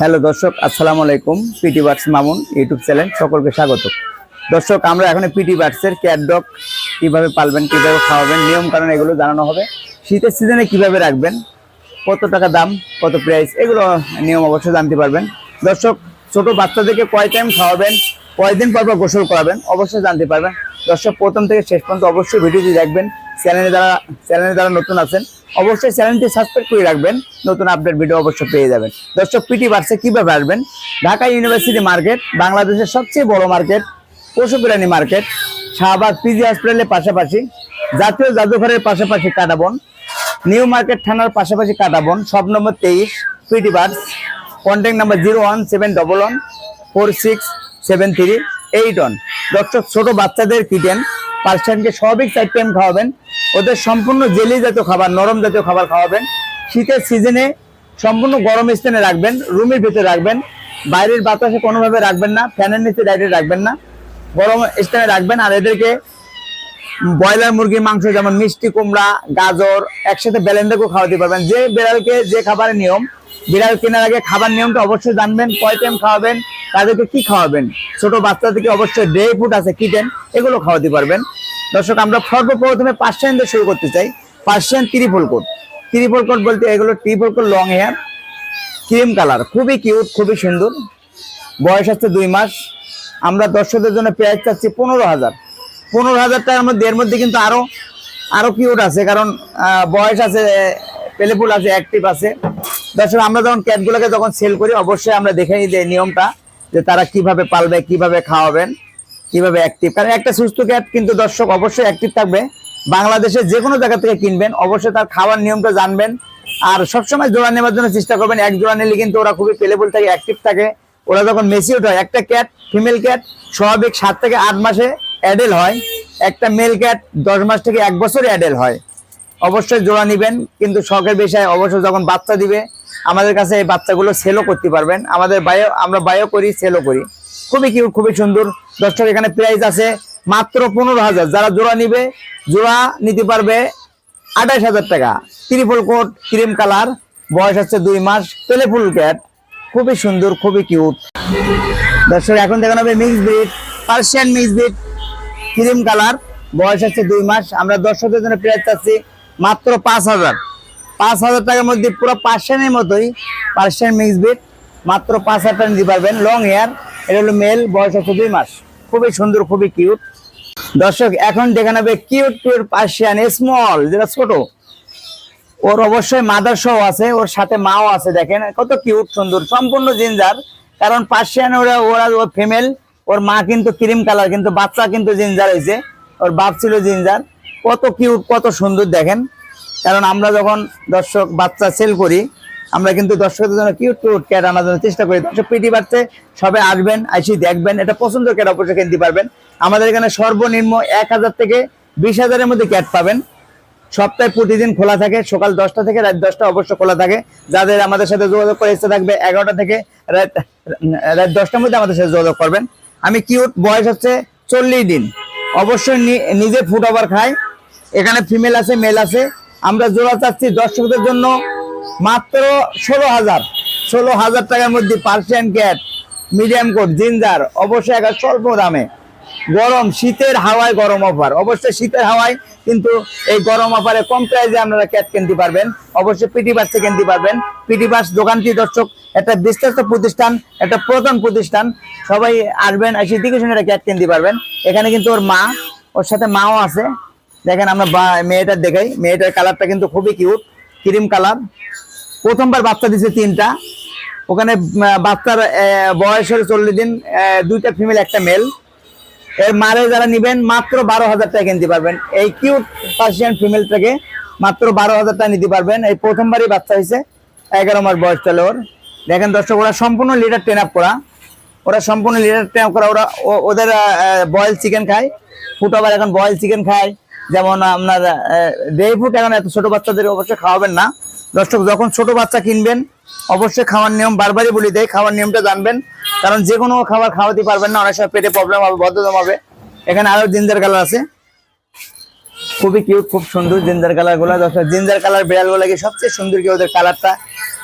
Hello দর্শক, আসসালামু আলাইকুম। Pet birds Mamun YouTube channel সকলকে স্বাগত। দর্শক, আমরা এখন পিটি বার্ডসের ক্যাট ডগ কীভাবে পালবেন, কীভাবে খাওয়াবেন নিয়ম কারণ এগুলো জানানো হবে। শীতের সিজনে কীভাবে রাখবেন, কত টাকা দাম, কত প্রাইস এগুলো নিয়ম অবশ্যই জানতে পারবেন। দর্শক, ছোট বাচ্চাদেরকে কয় টাইম খাওয়াবেন কয়দিন পর পর গোসল করাবেন, অবশ্যই জানতে পারবেন। দর্শক, প্রথম থেকে শেষ পর্যন্ত অবশ্যই ভিডিওটি দেখবেন। চ্যানেলে যারা চ্যানেলে যারা নতুন আছেন অবশ্যই চ্যানেলটি সাবস্ক্রাইব করে রাখবেন। নতুন আপডেট ভিডিও অবশ্যই পেয়ে যাবেন। দর্শক পিটি বার্সে কীভাবে আসবেন? ঢাকা ইউনিভার্সিটি মার্কেট বাংলাদেশের সবচেয়ে বড় মার্কেট পশু প্রাণী মার্কেট শাহবাগ পিজি হসপিটালের পাশাপাশি জাতীয় জাদুঘরের পাশাপাশি কাটাবন, নিউ মার্কেট থানার পাশাপাশি কাটাবন, সব নম্বর তেইশ pet birds contact number zero one seven double one four six seven three eight one দর্শক, ছোট বাচ্চাদের কিটেন পার্সেন্টকে স্বাভাবিক চার টাইম খাওয়াবেন। ওদের সম্পূর্ণ জেলি জাতীয় খাবার, নরম জাতীয় খাবার খাওয়াবেন। শীতের সিজনে সম্পূর্ণ গরম স্থানে রাখবেন রুমের ভিতরে রাখবেন। বাইরের বাতাসে কোনোভাবে রাখবেন না, ফ্যানের নিচে ডাইরেক্ট রাখবেন না। গরম স্থানে রাখবেন আর এদেরকে ব্রয়লার মুরগির মাংস যেমন মিষ্টি, কুমড়া, গাজর একসাথে ব্যালেন্ডাকেও খাওয়াতে পারবেন। যে বিড়ালকে যে খাবারের নিয়ম, বিড়াল কেনার আগে খাবার নিয়মটা অবশ্যই জানবেন, কয় টাইম খাওয়াবেন, তাদেরকে কি খাওয়াবেন? ছোট বাচ্চা থেকে অবশ্যই ড্রাই ফুড আছে কিটেন এগুলো খাওয়াতে পারবেন। দর্শক, আমরা সর্বপ্রথমে পার্সিয়ান দিয়ে শুরু করতে চাই। Persian triple coat triple coat বলতে এগুলো triple coat long hair cream colour খুবই কিউট খুবই সুন্দর। বয়স হচ্ছে দুই মাস। আমরা দর্শকদের জন্য পেঁয়াজ চাচ্ছি পনেরো হাজার। পনেরো হাজার টাকার মধ্যে, এর মধ্যে কিন্তু আরও আরও কিউট আছে। কারণ বয়স আছে পেলেপুল আছে অ্যাক্টিভ আছে। দর্শক, আমরা যখন ক্যাটগুলোকে যখন সেল করি, অবশ্যই আমরা দেখে নিই যে নিয়মটা, যে তারা কীভাবে পালবে, কীভাবে খাওয়াবেন। কীভাবে অ্যাক্টিভ কারণ একটা সুস্থ ক্যাট কিন্তু দর্শক অবশ্যই অ্যাক্টিভ থাকবে। বাংলাদেশে যে কোনো জায়গা থেকে কিনবেন, অবশ্যই তার খাওয়ার নিয়মটা জানবেন। আর সবসময় জোড়া নেওয়ার জন্য চেষ্টা করবেন, এক জোড়া নিলে কিন্তু ওরা খুবই পেলেবল থাকে অ্যাক্টিভ থাকে। ওরা যখন মেসিউট হয়, একটা ক্যাট ফিমেল ক্যাট স্বাভাবিক সাত থেকে আট মাসে অ্যাডেল হয়। একটা মেল ক্যাট দশ মাস থেকে এক বছরে অ্যাডেল হয়। অবশ্যই জোড়া নিবেন, কিন্তু শখের বিষয়ে অবশ্যই যখন বাচ্চা দিবে, আমাদের কাছে এই বাচ্চাগুলো সেলও করতে পারবেন। আমাদের বায়ো আমরা বায়ো করি সেলও করি। খুবই কিউট খুবই সুন্দর। দর্শক, এখানে প্রাইস আছে মাত্র পনেরো হাজার। যারা জোড়া নিবে, জোড়া নিতে পারবে আঠাশ হাজার টাকা। ত্রিপল কোট, ক্রিম কালার, বয়স হচ্ছে দুই মাস পেলেফুল ক্যাট খুবই সুন্দর, খুবই কিউট দর্শক, এখন দেখানো হবে mix breed Persian mix breed cream colour, বয়স হচ্ছে দুই মাস। আমরা দর্শকদের জন্য প্রাইস চাচ্ছি মাত্র পাঁচ হাজার। পাঁচ হাজার টাকার মধ্যে পুরো পার্সিয়ানের মতোই পার্সিয়ান মিক্স ব্রিড মাত্র পাঁচ হাজার টাকা নিতে পারবেন। লং হেয়ার এটা হলো মেল বয়স হচ্ছে দুই মাস। খুবই সুন্দর, খুবই কিউট দর্শক, এখন দেখে নেবে কিউট কিউট পার্সিয়ান স্মল যেটা ছোট। ওর অবশ্যই মাদার সহ আছে, ওর সাথে মাও আছে, দেখেন। কত কিউট সুন্দর, সম্পূর্ণ জিঞ্জার কারণ পার্সিয়ান ওরা ওরা ও ফিমেল ওর মা কিন্তু ক্রিম কালার কিন্তু বাচ্চা কিন্তু জিঞ্জার হয়েছে। ওর বাপ ছিল জিঞ্জার কত কিউট কত সুন্দর, দেখেন। কারণ আমরা যখন দর্শক বাচ্চা সেল করি আমরা কিন্তু দর্শকদের জন্য কিউট কিউট ক্যাট আনার জন্য চেষ্টা করি। দর্শক পিটি বাচ্চে সবাই আসবেন, আইসি দেখবেন, এটা পছন্দ ক্যাট অবশ্যই কিনতে পারবেন। আমাদের এখানে সর্বনিম্ন এক হাজার থেকে বিশ হাজারের মধ্যে ক্যাট পাবেন। সপ্তাহে প্রতিদিন খোলা থাকে, সকাল দশটা থেকে রাত দশটা অবশ্য খোলা থাকে। যাদের আমাদের সাথে যোগাযোগ করে ইচ্ছে থাকবে, এগারোটা থেকে রাত রাত দশটার মধ্যে আমাদের সাথে যোগাযোগ করবেন। আমি কিউট বয়স হচ্ছে চল্লিশ দিন। অবশ্যই নিজে ফুট ওভার খাই। এখানে ফিমেল আছে মেল আছে। আমরা জোড়া চাচ্ছি দর্শকদের জন্য মাত্র ষোলো হাজার। ষোলো হাজার টাকার মধ্যে Persian cat, medium coat, ginger, অবশ্যই একটা স্বল্প দামে। গরম, শীতের হাওয়ায় গরম অফার। অবশ্যই শীতের হাওয়ায়, কিন্তু এই গরম অফারে কম প্রাইসে আপনারা ক্যাট কিনতে পারবেন। অবশ্যই পিটি বাসে কিনতে পারবেন। পিটি বাস দোকানটি, দর্শক, একটা বিশ্বস্ত প্রতিষ্ঠান, একটা প্রধান প্রতিষ্ঠান। সবাই আসবেন, এসে দিকে শুনে ক্যাট কিনতে পারবেন। এখানে কিন্তু ওর মা, ওর সাথে মাও আছে। দেখেন আমরা মেয়েটার দেখাই। মেয়েটার কালারটা কিন্তু খুবই কিউট। Cream colour. প্রথমবার বাচ্চা দিছে তিনটা। ওখানে বাচ্চার বয়স হলো চল্লিশ দিন দুইটা ফিমেল একটা মেল এর মারে যারা নিবেন, মাত্র বারো হাজার টাকা কিনতে পারবেন। এই কিউট পার্সিয়ান ফিমেলটাকে মাত্র বারো হাজার টাকা নিতে পারবেন। এই প্রথমবারই বাচ্চা হয়েছে। এগারো মাস বয়স চলে ওর। দেখেন দর্শক, ওরা সম্পূর্ণ লিডার ট্রেন আপ করা। ওরা সম্পূর্ণ লিডার ট্রেন আপ করা। ওরা ওদের বয়েল চিকেন খায়। ফুট ওভার এখন বয়েল চিকেন খায়। যেমন আপনার ড্রাই ফুড এখন এত ছোট বাচ্চাদের অবশ্যই খাওয়াবেন না। দর্শক, যখন ছোট বাচ্চা কিনবেন, অবশ্যই খাওয়ার নিয়ম বারবারই বলি দেয় খাওয়ার নিয়মটা জানবেন। কারণ যে কোনো খাবার খাওয়াতে পারবেন না, অনেক সময় পেটে প্রবলেম হবে বদ্ধদম হবে এখানে আরও জিঞ্জার কালার আছে। খুবই কিউট খুব সুন্দর জিঞ্জার কালারগুলো। দর্শক, জিঞ্জার কালার বিড়ালগুলো সবচেয়ে সুন্দর কি ওদের কালারটা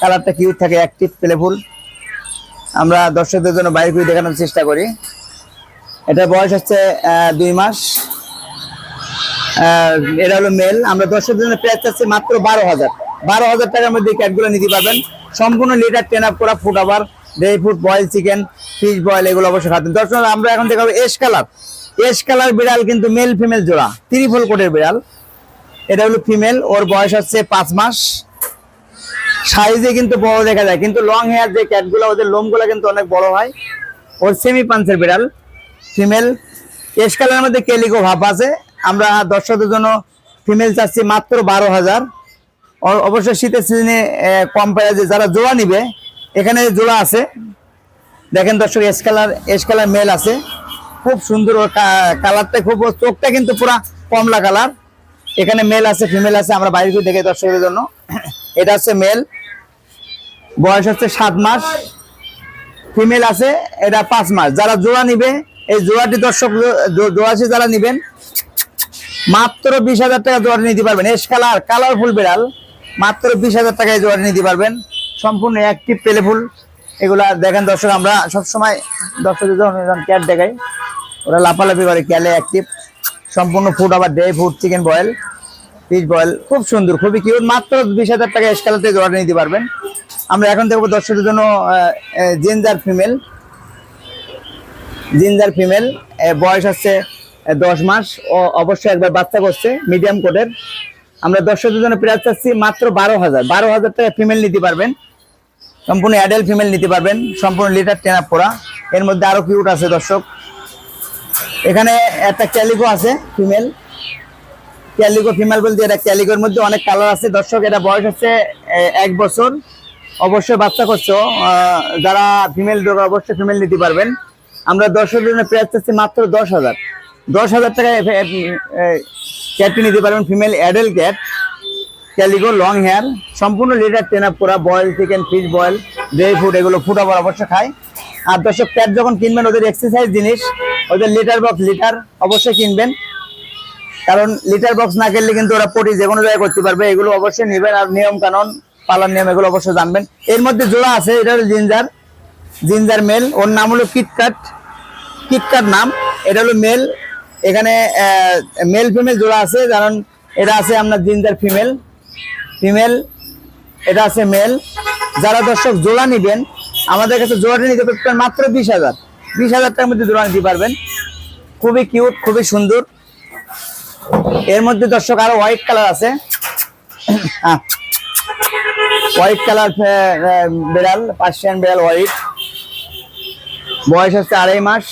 কালারটা কিউট থাকে অ্যাক্টিভ প্লেফুল আমরা দর্শকদের জন্য বাইরে করে দেখানোর চেষ্টা করি। এটা বয়স হচ্ছে দুই মাস। এটা হলো মেল আমরা দর্শকদের জন্য প্রাইস চাচ্ছি মাত্র বারো হাজার। বারো হাজার টাকার মধ্যে ক্যাটগুলো নিতে পারবেন। সম্পূর্ণ লিটার টেন আপ করা ফুড আবার dry food boil chicken fish boil এগুলো অবশ্যই খাবেন। দর্শক, আমরা এখন দেখাবো এস কালার এস কালার বিড়াল কিন্তু মেল ফিমেল জোড়া। ত্রিফল কোটের বিড়াল। এটা হলো ফিমেল ওর বয়স হচ্ছে পাঁচ মাস। সাইজে কিন্তু বড় দেখা যায়, কিন্তু লং হেয়ার যে ক্যাটগুলো ওদের লোমগুলো কিন্তু অনেক বড় হয়। ওর সেমি পাঞ্চের বিড়াল ফিমেল এস কালারের মধ্যে কেলিকো ভাব আছে। আমরা দর্শকদের জন্য ফিমেল চাচ্ছি মাত্র বারো হাজার। অবশ্যই শীতের সিজনে কম প্রাইজে যারা জোড়া নিবে, এখানে জোড়া আছে। দেখেন দর্শক ash colour ash colour male আছে। খুব সুন্দর কালারটা খুব, চোখটা কিন্তু পুরা কমলা কালার। এখানে মেল আছে ফিমেল আছে, আমরা বাইরে দেখে দর্শকদের জন্য। এটা হচ্ছে মেল বয়স হচ্ছে সাত মাস। ফিমেল আছে, এটা পাঁচ মাস। যারা জোড়া নিবে, এই জোড়াটি দর্শক জোড়াশি যারা নিবেন মাত্র বিশ হাজার টাকা জোড়া নিতে পারবেন। এস কালার, কালারফুল বিড়াল। মাত্র বিশ হাজার টাকায় জোড়া নিতে পারবেন। সম্পূর্ণ অ্যাক্টিভ পেলেফুল এগুলা দেখেন দর্শক, আমরা সবসময় দর্শকদের যখন ক্যাট দেখাই। ওরা লাফালাফি করে ক্যালে অ্যাক্টিভ সম্পূর্ণ ফুড আবার day food chicken boil fish boil খুব সুন্দর, খুবই কিউট মাত্র বিশ হাজার টাকা স্কালাতে জোড়া নিতে পারবেন। আমরা এখন দেখব দর্শকদের জন্য জেঞ্জার ফিমেল জিঞ্জার ফিমেল বয়স হচ্ছে দশ মাস অবশ্যই একবার বাচ্চা করছে মিডিয়াম কোডের আমরা দর্শকদের জন্য প্রাইস চাচ্ছি মাত্র বারো হাজার। বারো হাজার টাকা ফিমেল নিতে পারবেন। সম্পূর্ণ অ্যাডাল্ট ফিমেল নিতে পারবেন। সম্পূর্ণ লিটার টেনা পোড়া। এর মধ্যে আরও কিউট আছে দর্শক। এখানে একটা ক্যালিকো আছে ফিমেল ক্যালিকো ফিমেল বলতে এটা ক্যালিকোর মধ্যে অনেক কালার আছে। দর্শক, এটা বয়স হচ্ছে এক বছর। অবশ্যই বাচ্চা করছ। যারা ফিমেল অবশ্যই ফিমেল নিতে পারবেন। আমরা দর্শকের জন্য প্রাইস চাচ্ছি মাত্র দশ হাজার। দশ হাজার টাকায় ক্যাটটি নিতে পারবেন female adult cat calico long hair সম্পূর্ণ লিটার টেন আপ করা boil chicken fish boil dry food এগুলো আবার অবশ্যই খায়। আর দর্শক ক্যাট যখন কিনবেন, ওদের এক্সারসাইজ জিনিস, ওদের লিটার বক্স লিটার অবশ্যই কিনবেন। কারণ লিটার বক্স না কিনলে কিন্তু ওরা পটি যে কোনো জায়গায় করতে পারবে, এগুলো অবশ্যই নেবেন। আর নিয়ম কানুন পালার নিয়ম, এগুলো অবশ্যই জানবেন। এর মধ্যে জোড়া আছে, এটা হলো জিঞ্জার জিঞ্জার মেল ওর নাম হলো কিটকাট কিটকাট নাম। এটা হলো মেল এখানে মেল ফিমেল জোড়া আছে, কারণ এটা আছে আপনার জিঞ্জার ফিমেল ফিমেল এটা আছে মেল যারা দর্শক জোড়া নিবেন, আমাদের কাছে জোড়াটা নিতে পারবেন মাত্র বিশ হাজার। বিশ হাজার টাকার মধ্যে জোড়া নিতে পারবেন। খুবই কিউট খুবই সুন্দর। এর মধ্যে দর্শক আরও হোয়াইট কালার আছে। হোয়াইট কালার বেড়াল পার্সিয়ান বেড়াল হোয়াইট বয়স হচ্ছে আড়াই মাস।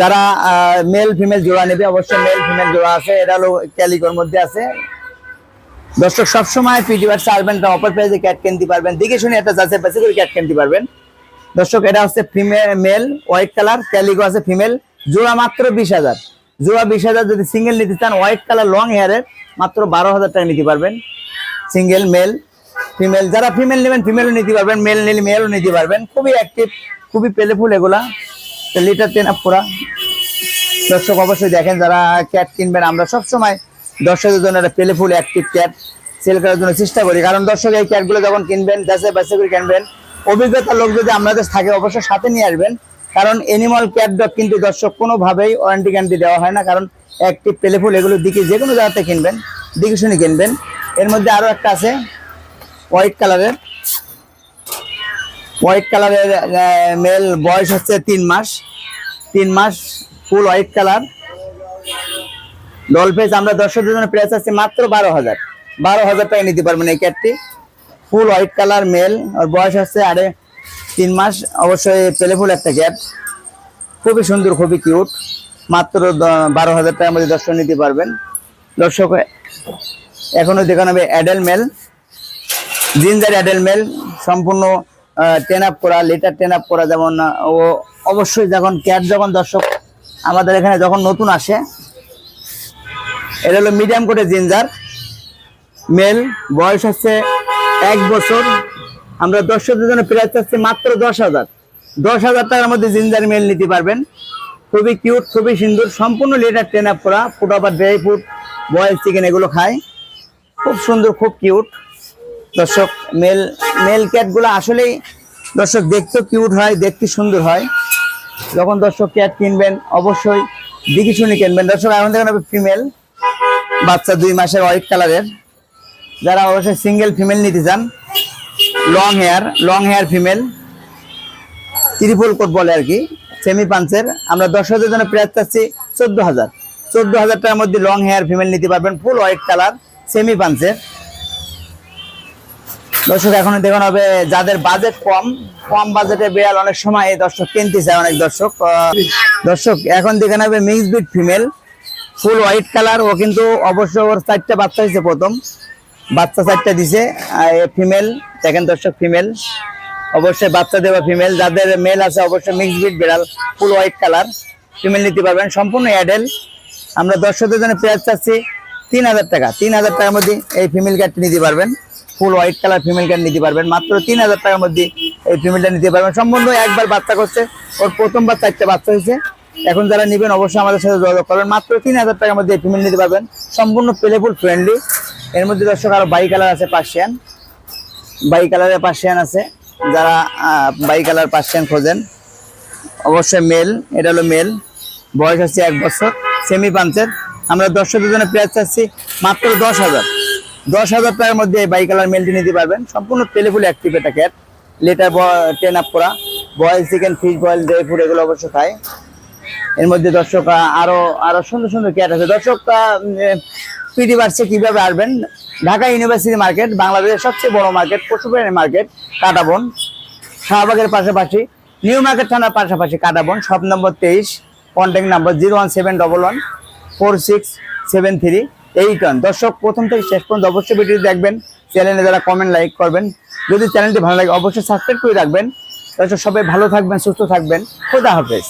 যারা মেল ফিমেল জোড়া নেবে, অবশ্যই মেল ফিমেল জোড়া আছে। এটা হলো ক্যালিকোর মধ্যে আছে। দর্শক, সবসময় পিটি বার্স আসবেন অফার প্রাইসে ক্যাট কিনতে পারবেন। দেখে শুনে একটা যাচাই বাছাই করে ক্যাট কিনতে পারবেন। দর্শক, এটা হচ্ছে female male white colour calico আছে ফিমেল জোড়া মাত্র বিশ হাজার। জোড়া বিশ হাজার যদি সিঙ্গেল নিতে চান হোয়াইট কালার লং হেয়ারের মাত্র বারো হাজার টাকা নিতে পারবেন। সিঙ্গেল মেল ফিমেল যারা ফিমেল নেবেন ফিমেলও নিতে পারবেন মেল নিলে মেলও নিতে পারবেন। খুবই অ্যাক্টিভ খুবই পেলেফুল এগুলা। লিটার টেন আপ দর্শক অবশ্যই দেখেন যারা ক্যাট কিনবেন, আমরা সবসময় দর্শকদের জন্য একটা পেলেফুল অ্যাক্টিভ ক্যাট সেল করার জন্য চেষ্টা করি। কারণ দর্শক এই ক্যাটগুলো যখন কিনবেন যাচাই বাছাই করে কিনবেন, অভিজ্ঞতা লোক যদি আপনাদের থাকে অবশ্যই সাথে নিয়ে আসবেন। কারণ এনিমাল ক্যাট ডগ কিন্তু দর্শক কোনোভাবেই ওয়ারেন্টি গ্যারান্টি দেওয়া হয় না। কারণ অ্যাক্টিভ পেলেফুল এগুলো দিকে যে কোনো জায়গাতে কিনবেন দিকে শুনে কিনবেন। এর মধ্যে আরও একটা আছে হোয়াইট কালারের হোয়াইট কালারের মেল বয়স হচ্ছে তিন মাস। তিন মাস ফুল হোয়াইট কালার ডলফেস আমরা দর্শকদের জন্য প্রাইস আছে মাত্র বারো হাজার। বারো হাজার টাকা নিতে পারবেন এই ক্যাটটি ফুল হোয়াইট কালার মেল ওর বয়স হচ্ছে আরে তিন মাস। অবশ্যই পেলেফুল একটা ক্যাট খুবই সুন্দর, খুবই কিউট মাত্র বারো হাজার টাকার মধ্যে দর্শক নিতে পারবেন। দর্শক এখনও দেখানো হবে adult male ginger adult male সম্পূর্ণ টেন আপ করা লেটার টেন আপ করা যেমন ও অবশ্যই যখন ক্যাট যখন দর্শক আমাদের এখানে যখন নতুন আসে এটা হলো মিডিয়াম কোটে জিঞ্জার মেল বয়স হচ্ছে এক বছর, আমরা দর্শকদের জন্য প্রাইস চাচ্ছি মাত্র দশ হাজার। দশ হাজার টাকার মধ্যে জিঞ্জার মেল নিতে পারবেন। খুবই কিউট খুবই সুন্দর, সম্পূর্ণ লেটার টেন আপ করা ফুড আবার ড্রাই ফুড বয়েল চিকেন এগুলো খায়। খুব সুন্দর, খুব কিউট দর্শক, মেল মেল ক্যাটগুলো আসলেই দর্শক দেখতে কিউট হয়, দেখতে সুন্দর হয়। যখন দর্শক ক্যাট কিনবেন, অবশ্যই দেখে শুনে কিনবেন। দর্শক, এখন দেখেন ফিমেল বাচ্চা দুই মাসের হোয়াইট কালারের যারা অবশ্যই সিঙ্গেল ফিমেল নিতে চান long hair long hair female triple coat বলে আর কি সেমি পাঞ্চের আমরা দশ হাজার জন্য প্রাইস চাচ্ছি চোদ্দ হাজার। চোদ্দ হাজার টাকার মধ্যে লং হেয়ার ফিমেল নিতে পারবেন ফুল হোয়াইট কালার সেমি পাঞ্চের দর্শক, এখন দেখুন হবে, যাদের বাজেট কম কম বাজেটে বিড়াল অনেক সময় দর্শক কিনতে চায় অনেক দর্শক। দর্শক, এখন দেখে নেবে mix breed female full white colour ও কিন্তু অবশ্য ওর চারটা বাচ্চা হয়েছে প্রথম। বাচ্চা চারটা দিছে ফিমেল দেখেন দর্শক ফিমেল অবশ্যই বাচ্চা দেওয়া ফিমেল যাদের মেল আছে, অবশ্যই মিক্স বিট বিড়াল ফুল হোয়াইট কালার ফিমেল নিতে পারবেন, সম্পূর্ণ অ্যাডেল আমরা দর্শকদের জন্য প্রাইস চাচ্ছি তিন হাজার টাকা, তিন হাজার টাকার মধ্যে এই ফিমেল ক্যাটটি নিতে পারবেন। Full white colour female cat নিতে পারবেন। মাত্র তিন হাজার টাকার মধ্যে এই ফিমেলটা নিতে পারবেন। সম্পূর্ণ একবার বাচ্চা করছে। ওর প্রথমবার চারটে বাচ্চা হয়েছে। এখন যারা নেবেন অবশ্যই আমাদের সাথে যোগাযোগ করবেন। মাত্র তিন হাজার টাকার মধ্যে এই ফিমেল নিতে পারবেন। সম্পূর্ণ প্লেফুল ফ্রেন্ডলি এর মধ্যে দর্শক আরও বাই কালার আছে, পার্সিয়ান। বাই কালারের পার্সিয়ান আছে। যারা বাই কালার পার্সিয়ান খোঁজেন, অবশ্যই মেল এটা হলো মেল বয়স হচ্ছে এক বছর। সেমি পাঞ্চের আমরা দর্শকদের জন্য প্রাইস চাচ্ছি মাত্র দশ হাজার। দশ হাজার টাকার মধ্যে এই বাই কালার মেলটি নিতে পারবেন। সম্পূর্ণ পেলেফুল অ্যাক্টিভ এটা ক্যাট লেটার টেন আপ করা। Boil chicken fish boil dry food এগুলো অবশ্য খায়। এর মধ্যে দর্শক আহ, আরও আরও সুন্দর সুন্দর ক্যাট আছে। দর্শক পিডি বাড়ছে কীভাবে আসবেন ঢাকা ইউনিভার্সিটি মার্কেট বাংলাদেশের সবচেয়ে বড় মার্কেট পশুপ্রাণী মার্কেট কাটাবন। শাহবাগের পাশাপাশি নিউ মার্কেট থানার পাশাপাশি কাটাবন সব নম্বর তেইশ contact number zero one seven double one four six seven three eight কারণ দর্শক, প্রথম থেকে শেষ পর্যন্ত অবশ্যই ভিডিও দেখবেন। চ্যানেলে যারা কমেন্ট লাইক করবেন। যদি চ্যানেলটি ভালো লাগে, অবশ্যই সাবস্ক্রাইব করে রাখবেন। দর্শক, সবাই ভালো থাকবেন, সুস্থ থাকবেন। খোদা হাফেজ।